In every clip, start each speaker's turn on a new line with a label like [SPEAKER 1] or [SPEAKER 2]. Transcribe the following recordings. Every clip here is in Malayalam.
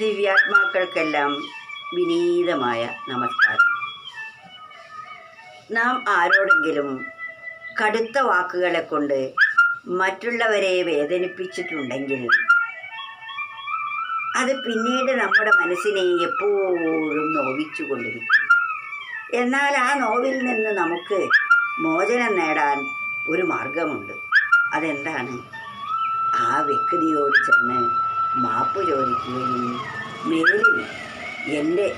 [SPEAKER 1] ദിവ്യാത്മാക്കൾക്കെല്ലാം വിനീതമായ നമസ്കാരം. നാം ആരോടെങ്കിലും കടുത്ത വാക്കുകളെ കൊണ്ട് മറ്റുള്ളവരെ വേദനിപ്പിച്ചിട്ടുണ്ടെങ്കിൽ അത് പിന്നീട് നമ്മുടെ മനസ്സിനെ എപ്പോഴും നോവിച്ചുകൊണ്ടിരിക്കും. എന്നാൽ ആ നോവിൽ നിന്ന് നമുക്ക് മോചനം നേടാൻ ഒരു മാർഗമുണ്ട്. അതെന്താണ്? ആ വ്യക്തിയോട് ചെന്ന് മാപ്പ് ചോദിക്കുകയും മേലിൽ എന്റെ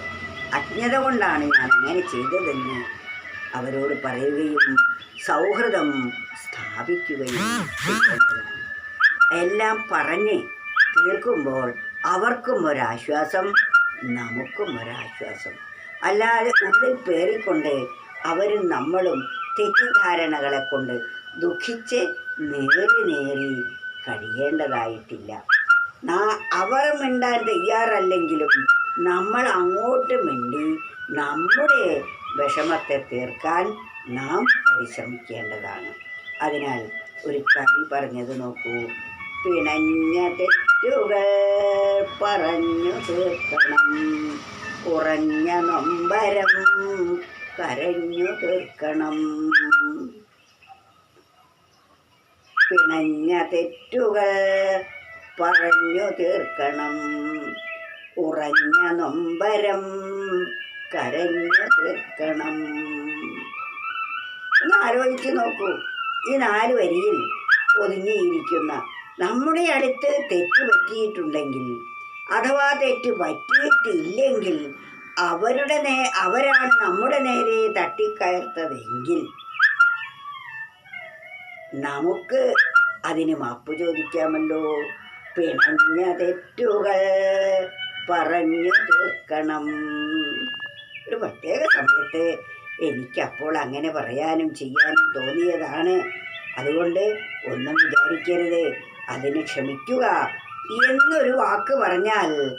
[SPEAKER 1] അജ്ഞത കൊണ്ടാണ് ഞാൻ അങ്ങനെ ചെയ്തതെന്ന് അവരോട് പറയുകയും സൗഹൃദം സ്ഥാപിക്കുകയും എല്ലാം പറഞ്ഞ് തീർക്കുമ്പോൾ അവർക്കും ഒരാശ്വാസം നമുക്കും ഒരാശ്വാസം. അല്ലാതെ ഉള്ളിൽ പേറിക്കൊണ്ട് അവരും നമ്മളും തെറ്റിദ്ധാരണകളെ കൊണ്ട് ദുഃഖിച്ച് നേറി നേറി കഴിയേണ്ടതായിട്ടില്ല. അവർ മിണ്ടാൻ തയ്യാറല്ലെങ്കിലും നമ്മൾ അങ്ങോട്ട് മിണ്ടി നമ്മുടെ വിഷമത്തെ തീർക്കാൻ നാം പരിശ്രമിക്കേണ്ടതാണ്. അതിനാൽ ഒരു കവി പറഞ്ഞത് നോക്കൂ. പിണഞ്ഞ തെറ്റുകൾ പറഞ്ഞു തീർക്കണം. കുറഞ്ഞ നൊമ്പരം കരഞ്ഞു തീർക്കണം. പിണഞ്ഞ തെറ്റുകൾ പറഞ്ഞു തീർക്കണം. ഉറഞ്ഞ നൊമ്പരം കരഞ്ഞു തീർക്കണം. ഒന്ന് ആലോചിച്ച് നോക്കൂ. ഈ നാല് വരിയിൽ ഒതുങ്ങിയിരിക്കുന്ന നമ്മുടെ അടുത്ത് തെറ്റ് പറ്റിയിട്ടുണ്ടെങ്കിൽ അഥവാ തെറ്റ് പറ്റിയിട്ടില്ലെങ്കിൽ അവരുടെ നേ അവരാണ് നമ്മുടെ നേരെ തട്ടിക്കയർത്തതെങ്കിൽ നമുക്ക് അതിന് മാപ്പ് ചോദിക്കാമല്ലോ. പിണഞ്ഞ തെറ്റുകൾ പറഞ്ഞു തീർക്കണം. ഒരു പ്രത്യേക സമയത്ത് എനിക്കപ്പോൾ അങ്ങനെ പറയാനും ചെയ്യാനും തോന്നിയതാണ്. അതുകൊണ്ട് ഒന്നും വിചാരിക്കരുത്. അതിന് ക്ഷമിക്കുക എന്നൊരു വാക്ക് പറഞ്ഞാൽ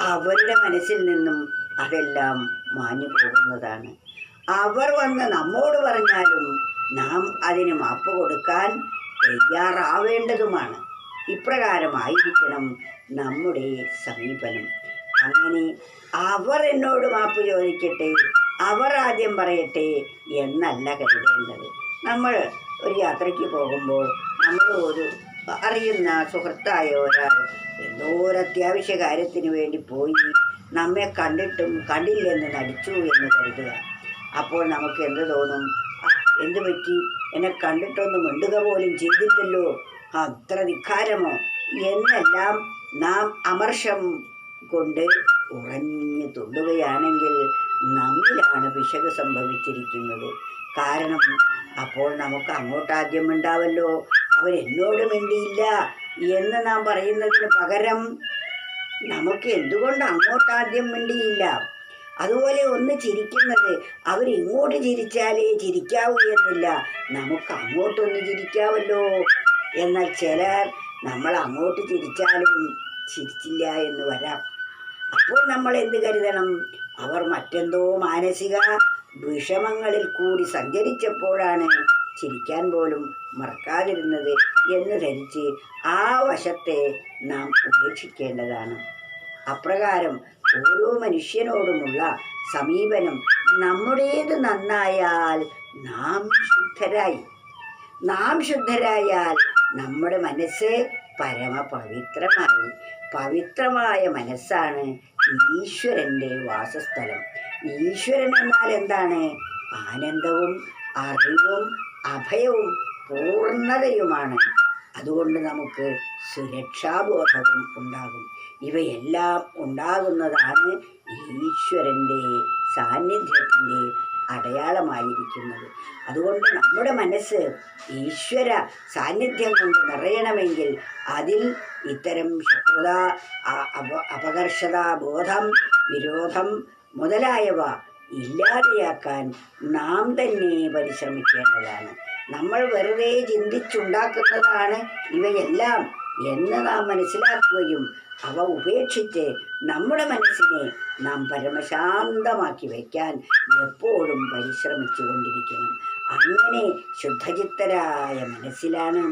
[SPEAKER 1] അവരുടെ മനസ്സിൽ നിന്നും അതെല്ലാം മാഞ്ഞു പോകുന്നതാണ്. അവർ വന്ന് നമ്മോട് പറഞ്ഞാലും നാം അതിന് മാപ്പ് കൊടുക്കാൻ തയ്യാറാവേണ്ടതുമാണ്. ഇപ്രകാരമായിരിക്കണം നമ്മുടെ സമീപനം. അങ്ങനെ അവർ എന്നോട് മാപ്പ് ചോദിക്കട്ടെ അവർ ആദ്യം പറയട്ടെ എന്നല്ല കരുതേണ്ടത്. നമ്മൾ ഒരു യാത്രയ്ക്ക് പോകുമ്പോൾ നമ്മൾ ഒരു അറിയുന്ന സുഹൃത്തായ ഒരാൾ എന്തോ ഒരു അത്യാവശ്യ കാര്യത്തിന് വേണ്ടി പോയി നമ്മെ കണ്ടിട്ടും കണ്ടില്ലെന്ന് നടിച്ചു എന്ന് കരുതുക. അപ്പോൾ നമുക്ക് എന്ത് തോന്നും? എന്ത് പറ്റി? എന്നെ കണ്ടിട്ടൊന്നും മിണ്ടുക പോലും ചെയ്തില്ലല്ലോ. അത്ര ധിക്കാരമോ എന്നെല്ലാം നാം അമർഷം കൊണ്ട് ഉറഞ്ഞു തുള്ളുകയാണെങ്കിൽ നമ്മിലാണ് പിശക് സംഭവിച്ചിരിക്കുന്നത്. കാരണം അപ്പോൾ നമുക്ക് അങ്ങോട്ടാദ്യം ഉണ്ടാവല്ലോ. അവരെന്നോട് മിണ്ടിയില്ല എന്ന് നാം പറയുന്നതിന് പകരം നമുക്ക് എന്തുകൊണ്ട് അങ്ങോട്ടാദ്യം മിണ്ടിയില്ല? അതുപോലെ ഒന്ന് ചിരിക്കുന്നത് അവരിങ്ങോട്ട് ചിരിച്ചാലേ ചിരിക്കാവൂ എന്നില്ല. നമുക്ക് അങ്ങോട്ടൊന്ന് ചിരിക്കാവല്ലോ. എന്നാൽ ചിലർ നമ്മൾ അങ്ങോട്ട് ചിരിച്ചാലും ചിരിച്ചില്ല എന്ന് വരാം. അപ്പോൾ നമ്മൾ എന്ത് കരുതണം? അവർ മറ്റെന്തോ മാനസിക വിഷമങ്ങളിൽ കൂടി സഞ്ചരിച്ചപ്പോഴാണ് ചിരിക്കാൻ പോലും മറക്കാതിരുന്നത് എന്ന് ധരിച്ച് ആ വശത്തെ നാം ഉപേക്ഷിക്കേണ്ടതാണ്. അപ്രകാരം ഓരോ മനുഷ്യനോടുമുള്ള സമീപനം നമ്മുടേത് നന്നായാൽ നാം ശുദ്ധരായി. നാം ശുദ്ധരായാൽ നമ്മുടെ മനസ്സ് പരമപവിത്രമായി പവിത്രമായ മനസ്സാണ് ഈശ്വരന്റെ വാസസ്ഥലം. ഈശ്വരൻ എന്നാൽ എന്താണ്? ആനന്ദവും അറിവും അഭയവും പൂർണതയുമാണ് അതുകൊണ്ട് നമുക്ക് സുരക്ഷാബോധവും ഉണ്ടാകും. ഇവയെല്ലാം ഉണ്ടാകുന്നതാണ് ഈശ്വരന്റെ സാന്നിധ്യത്തിന്റെ അടയാളമായിരിക്കുന്നത്. അതുകൊണ്ട് നമ്മുടെ മനസ്സ് ഈശ്വര സാന്നിധ്യം കൊണ്ട് നിറയണമെങ്കിൽ അതിൽ ഇത്തരം ശത്രുത അപകർഷത ബോധം വിരോധം മുതലായവ ഇല്ലാതെയാക്കാൻ നാം തന്നെ പരിശ്രമിക്കേണ്ടതാണ്. നമ്മൾ വെറുതെ ചിന്തിച്ചുണ്ടാക്കുന്നതാണ് ഇവയെല്ലാം. എന്ന് നാം മനസ്സിലാക്കുകയും അവ ഉപേക്ഷിച്ച് നമ്മുടെ മനസ്സിനെ നാം പരമശാന്തമാക്കി വയ്ക്കാൻ എപ്പോഴും പരിശ്രമിച്ചു കൊണ്ടിരിക്കണം അങ്ങനെ ശുദ്ധചിത്തരായ മനസ്സിലാണ്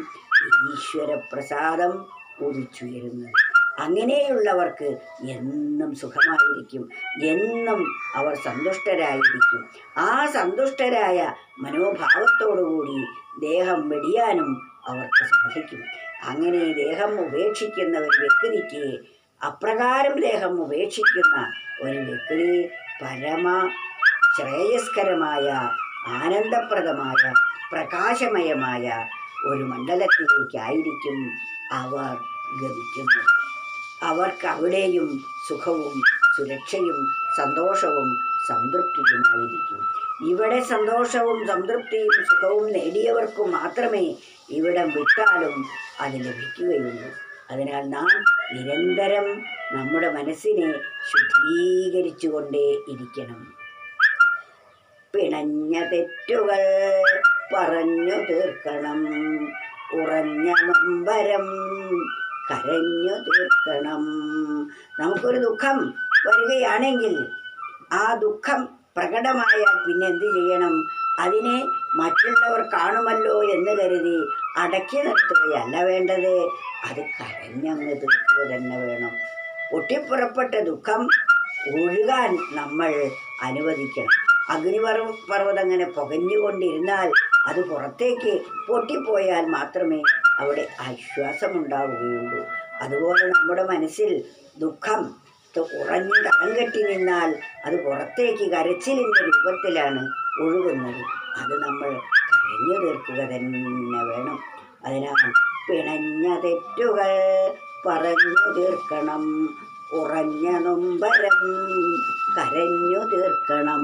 [SPEAKER 1] ഈശ്വരപ്രസാദം ഉദിച്ചുയരുന്നത് അങ്ങനെയുള്ളവർക്ക് എന്നും സുഖമായിരിക്കും. എന്നും അവർ സന്തുഷ്ടരായിരിക്കും. ആ സന്തുഷ്ടരായ മനോഭാവത്തോടുകൂടി ദേഹം വെടിയാനും അവർക്ക് സാധിക്കും. അങ്ങനെ ദേഹം ഉപേക്ഷിക്കുന്ന ഒരു വ്യക്തിക്ക് അപ്രകാരം ദേഹം ഉപേക്ഷിക്കുന്ന ഒരു വ്യക്തി പരമ ശ്രേയസ്കരമായ ആനന്ദപ്രദമായ പ്രകാശമയമായ ഒരു മണ്ഡലത്തിലേക്കായിരിക്കും അവർ ഗമിക്കുന്നത്. അവർക്ക് അവിടെയും സുഖവും സുരക്ഷയും സന്തോഷവും സംതൃപ്തിയുമായിരിക്കും. ഇവിടെ സന്തോഷവും സംതൃപ്തിയും സുഖവും നേടിയവർക്ക് മാത്രമേ ഇവിടം വിട്ടാലും അത് ലഭിക്കുകയുള്ളൂ. അതിനാൽ നാം നിരന്തരം നമ്മുടെ മനസ്സിനെ ശുദ്ധീകരിച്ചുകൊണ്ടേ ഇരിക്കണം. പിണഞ്ഞ തെറ്റുകൾ പറഞ്ഞു തീർക്കണം. ഉറഞ്ഞ നൊമ്പരം കരഞ്ഞു തീർക്കണം നമുക്കൊരു ദുഃഖം വരികയാണെങ്കിൽ ആ ദുഃഖം പ്രകടമായാൽ പിന്നെ എന്ത് ചെയ്യണം? അതിനെ മറ്റുള്ളവർ കാണുമല്ലോ എന്ന് കരുതി അടക്കി നിർത്തുകയല്ല വേണ്ടത്. അത് കരഞ്ഞങ്ങ് തീർക്കുക തന്നെ വേണം. പൊട്ടിപ്പുറപ്പെട്ട ദുഃഖം ഒഴുകാൻ നമ്മൾ അനുവദിക്കണം. അഗ്നിപർവ പർവതം അങ്ങനെ പുകഞ്ഞുകൊണ്ടിരുന്നാൽ അത് പുറത്തേക്ക് പൊട്ടിപ്പോയാൽ മാത്രമേ അവിടെ ആശ്വാസമുണ്ടാവുകയുള്ളൂ അതുപോലെ നമ്മുടെ മനസ്സിൽ ദുഃഖം ഉറഞ്ഞു തളം കെട്ടി നിന്നാൽ അത് പുറത്തേക്ക് കരച്ചിലിന്റെ രൂപത്തിലാണ് ഒഴുകുന്നത്. അത് നമ്മൾ കരഞ്ഞു തീർക്കുക തന്നെ വേണം. അതിനാൽ പിണഞ്ഞ തെറ്റുകൾ പറഞ്ഞു തീർക്കണം. ഉറഞ്ഞ നൊമ്പരം കരഞ്ഞു തീർക്കണം.